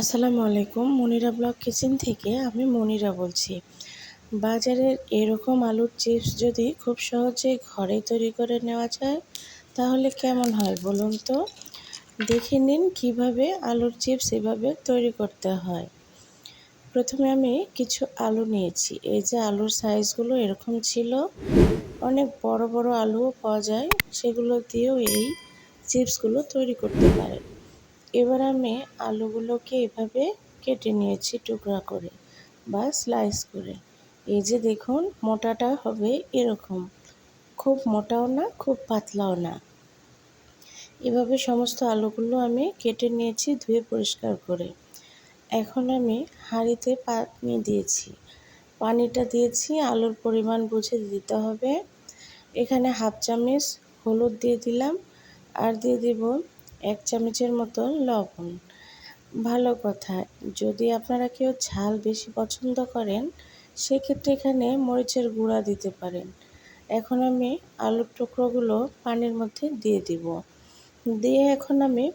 আসসালামু আলাইকুম, Monira blog kitchen থেকে আমি মনিরা বলছি। বাজারের এরকম আলুর চিপস যদি খুব সহজে ঘরে তৈরি করে নেওয়া যায়, তাহলে কেমন হয় বলুন তো? দেখে নিন কীভাবে আলুর চিপস এভাবে তৈরি করতে হয়। প্রথমে আমি কিছু আলু নিয়েছি। এই যে আলুর সাইজগুলো এরকম ছিল, অনেক বড় বড় আলুও পাওয়া যায়, সেগুলো দিয়েও এই চিপসগুলো তৈরি করতে পারেন। এবার আমি আলুগুলোকে এভাবে কেটে নিয়েছি টুকরা করে বা স্লাইস করে। এই যে দেখুন, মোটাটা হবে এরকম। খুব মোটাও না, খুব পাতলাও না। এভাবে সমস্ত আলুগুলো আমি কেটে নিয়েছি ধুয়ে পরিষ্কার করে। এখন আমি হাঁড়িতে পানি দিয়েছি। পানিটা দিয়েছি, আলুর পরিমাণ বুঝে দিতে হবে। এখানে হাফ চামচ হলুদ দিয়ে দিলাম। আর দিয়ে দিব এক চামচের মতো লবণ। ভালো কথা, যদি আপনারা কেউ ঝাল বেশি পছন্দ করেন, সেক্ষেত্রে এখানে মরিচের গুঁড়া দিতে পারেন। এখন আমি আলুর টুকরোগুলো পানির মধ্যে দিয়ে দিব। দিয়ে এখন আমি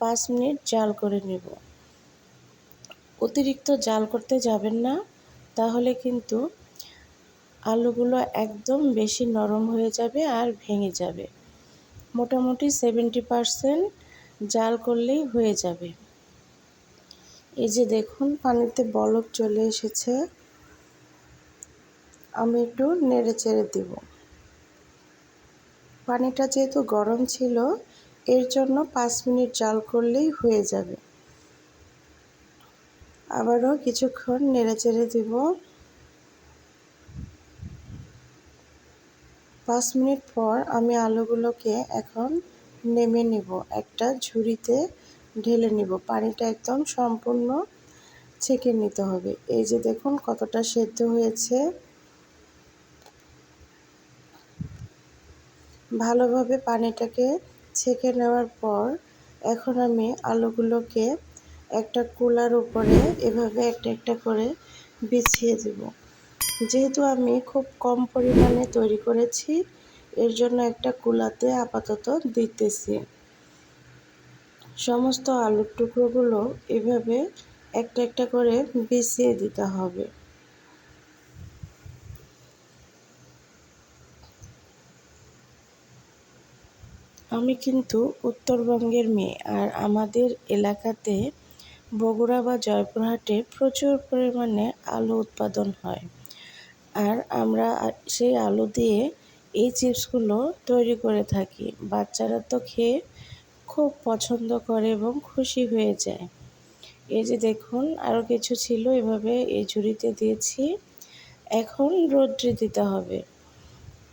পাঁচ মিনিট জাল করে নেব। অতিরিক্ত জাল করতে যাবেন না, তাহলে কিন্তু আলুগুলো একদম বেশি নরম হয়ে যাবে আর ভেঙে যাবে। মোটামুটি সেভেন্টি পারসেন্ট জাল করলেই হয়ে যাবে। এই যে দেখুন, পানিতে বলক চলে এসেছে। আমি একটু নেড়ে চেড়ে দিব। পানিটা যেহেতু গরম ছিল, এর জন্য পাঁচ মিনিট জাল করলেই হয়ে যাবে। আবারও কিছুক্ষণ নেড়ে চেড়ে দিব। পাঁচ মিনিট পর আমি আলুগুলোকে এখন নেমে নেব। একটা ঝুড়িতে ঢেলে নিব। পানিটা একদম সম্পূর্ণ ছেঁকে নিতে হবে। এই যে দেখুন কতটা সেদ্ধ হয়েছে। ভালোভাবে পানিটাকে ছেঁকে নেওয়ার পর এখন আমি আলুগুলোকে একটা কুলার উপরে এভাবে একটা একটা করে বিছিয়ে দেব। যেহেতু আমি খুব কম পরিমাণে তৈরি করেছি এর জন্য একটা কুলাতে আপাতত দিতেছি। সমস্ত আলুর টুকরোগুলো এভাবে একটা একটা করে বিছিয়ে দিতে হবে। আমি কিন্তু উত্তরবঙ্গের মেয়ে আর আমাদের এলাকাতে বগুড়া বা জয়পুরহাটে প্রচুর পরিমাণে আলু উৎপাদন হয়। আর আমরা সেই আলু দিয়ে এই চিপসগুলো তৈরি করে থাকি। বাচ্চারা তো খেয়ে খুব পছন্দ করে এবং খুশি হয়ে যায়। এই যে দেখুন আরও কিছু ছিল, এভাবে এই ঝুড়িতে দিয়েছি। এখন রোদ্রে দিতে হবে।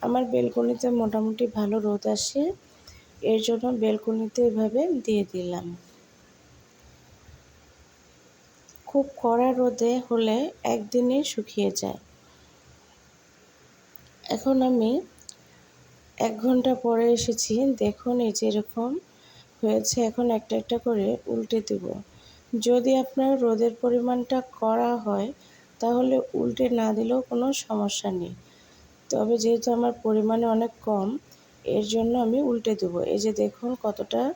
আমার বেলকনিতে মোটামুটি ভালো রোদ আসে, এর জন্য বেলকনিতে এভাবে দিয়ে দিলাম। খুব কড়া রোদে হলে একদিনে শুকিয়ে যায়। এখন আমি এক ঘণ্টা পরে এসেছি, দেখুন এই যেরকম হয়েছে, এখন একটা একটা করে উল্টে দেব। যদি আপনার রোদের পরিমাণটা করা হয়, তাহলে উল্টে না দিলেও কোনো সমস্যা নেই। তবে যেহেতু আমার পরিমাণে অনেক কম, এর জন্য আমি উল্টে দেবো। এই যে দেখুন কতটা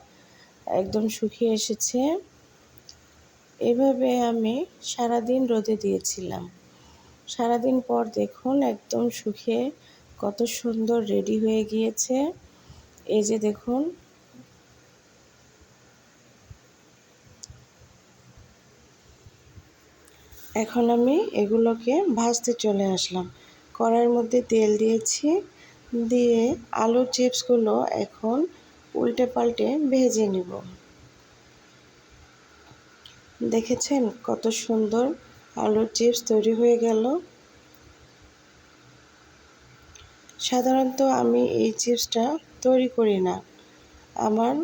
একদম শুকিয়ে এসেছে। এভাবে আমি সারাদিন রোদে দিয়েছিলাম। সারাদিন পর দেখুন একদম শুকিয়ে কত সুন্দর রেডি হয়ে গিয়েছে। এই যে দেখুন। এখন আমি এগুলোকে ভাজতে চলে আসলাম। কড়াইয়ের মধ্যে তেল দিয়েছি, দিয়ে আলুর চিপসগুলো এখন উল্টে পাল্টে ভেজে নিব। দেখেছেন কত সুন্দর আলুর চিপস তৈরি হয়ে গেল। সাধারণত আমি এই চিপসটা তৈরি করি না। আমার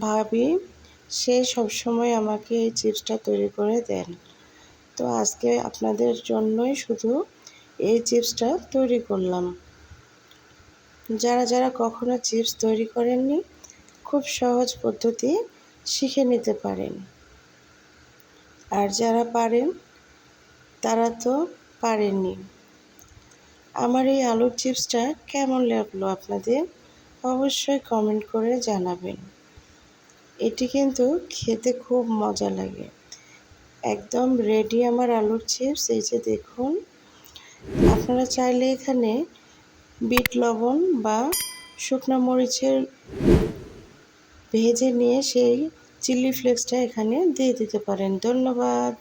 ভাবি, সে সবসময় আমাকে এই চিপসটা তৈরি করে দেন। তো আজকে আপনাদের জন্যই শুধু এই চিপসটা তৈরি করলাম। যারা যারা কখনো চিপস তৈরি করেননি, খুব সহজ পদ্ধতি শিখে নিতে পারেন। আর যারা পারেন, তারা তো পারেননি আমার এই আলুর চিপসটা কেমন লাগল আপনাদের অবশ্যই কমেন্ট করে জানাবেন। এটি কিন্তু খেতে খুব মজা লাগে। একদম রেডি আমার আলুর চিপস, এই যে দেখুন। আপনারা চাইলে এখানে বিট লবণ বা শুকনো মরিচের ভেজে নিয়ে সেই চিলি ফ্লেক্সটা এখানে দিয়ে দিতে পারেন। ধন্যবাদ।